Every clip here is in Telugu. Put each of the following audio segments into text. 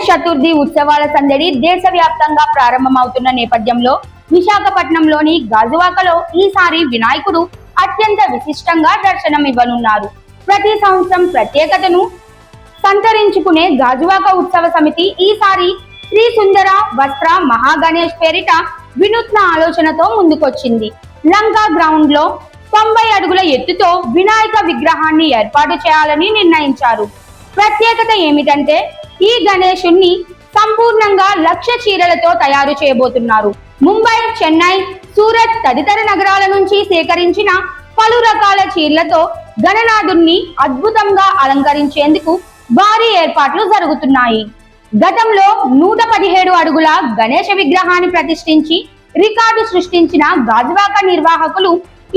గణేష్ చతుర్థి ఉత్సవాల సందడి దేశవ్యాప్తంగా ప్రారంభమవుతున్న నేపథ్యంలో విశాఖపట్నంలోని గాజువాకలో ఈసారి వినాయకుడు అత్యంత విశిష్టంగా దర్శనం ఇవ్వనున్నారు. ప్రతి సంవత్సరం ప్రత్యేకతను సంతరించుకునే గాజువాక ఉత్సవ సమితి ఈసారి శ్రీ సుందర వస్త్ర మహాగణేష్ పేరిట వినూత్న ఆలోచనతో ముందుకొచ్చింది. లంకా గ్రౌండ్లో తొంభై అడుగుల ఎత్తుతో వినాయక విగ్రహాన్ని ఏర్పాటు చేయాలని నిర్ణయించారు. ప్రత్యేకత ఏమిటంటే ఈ గణేశుణ్ణి సంపూర్ణంగా లక్ష చీరలతో తయారు చేయబోతున్నారు. ముంబై చెన్నై సూరత్ తదితర నగరాల నుంచి సేకరించిన పలు రకాల చీరలతో గణనాథుణ్ణి అద్భుతంగా అలంకరించేందుకు భారీ ఏర్పాట్లు జరుగుతున్నాయి. గతంలో నూట పదిహేడు అడుగుల గణేష విగ్రహాన్ని ప్రతిష్ఠించి రికార్డు సృష్టించిన గాజువాక నిర్వాహకులు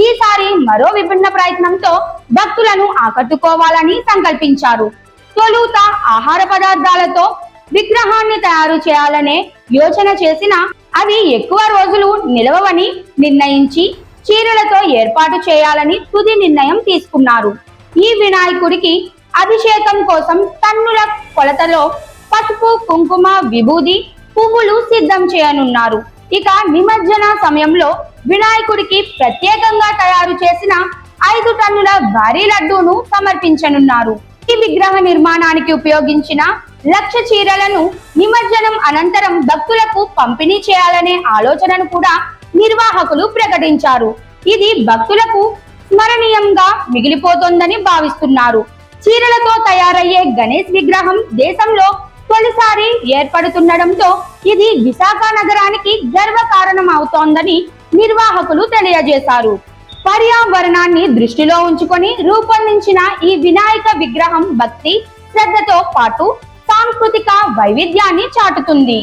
ఈసారి మరో విభిన్న ప్రయత్నంతో భక్తులను ఆకట్టుకోవాలని సంకల్పించారు. తొలుత ఆహార పదార్థాలతో విగ్రహాన్ని తయారు చేయాలనే యోచన చేసిన అవి ఎక్కువ రోజులు నిలవవని నిర్ణయించి చీరలతో ఏర్పాటు చేయాలని తుది నిర్ణయం తీసుకున్నారు. ఈ వినాయకుడికి అభిషేకం కోసం టన్నుల కొలతలో పసుపు కుంకుమ విభూది పువ్వులు సిద్ధం చేయనున్నారు. ఇక నిమజ్జన సమయంలో వినాయకుడికి ప్రత్యేకంగా తయారు చేసిన ఐదు టన్నుల భారీ లడ్డూను సమర్పించనున్నారు. ఈ విగ్రహ నిర్మాణానికి ఉపయోగించిన లక్ష చీరలను నిమజ్జనం అనంతరం భక్తులకు పంపిణీ చేయాలనే ఆలోచనను కూడా నిర్వాహకులు ప్రకటించారు. ఇది భక్తులకు స్మరణీయంగా మిగిలిపోతోందని భావిస్తున్నారు. చీరలతో తయారయ్యే గణేష్ విగ్రహం దేశంలో తొలిసారి ఏర్పడుతుండటంతో ఇది విశాఖ నగరానికి గర్వ కారణం అవుతోందని నిర్వాహకులు తెలియజేశారు. పర్యావరణాన్ని దృష్టిలో ఉంచుకొని రూపొందించిన ఈ వినాయక విగ్రహం భక్తి శ్రద్ధతో పాటు సాంస్కృతిక వైవిధ్యాన్ని చాటుతుంది.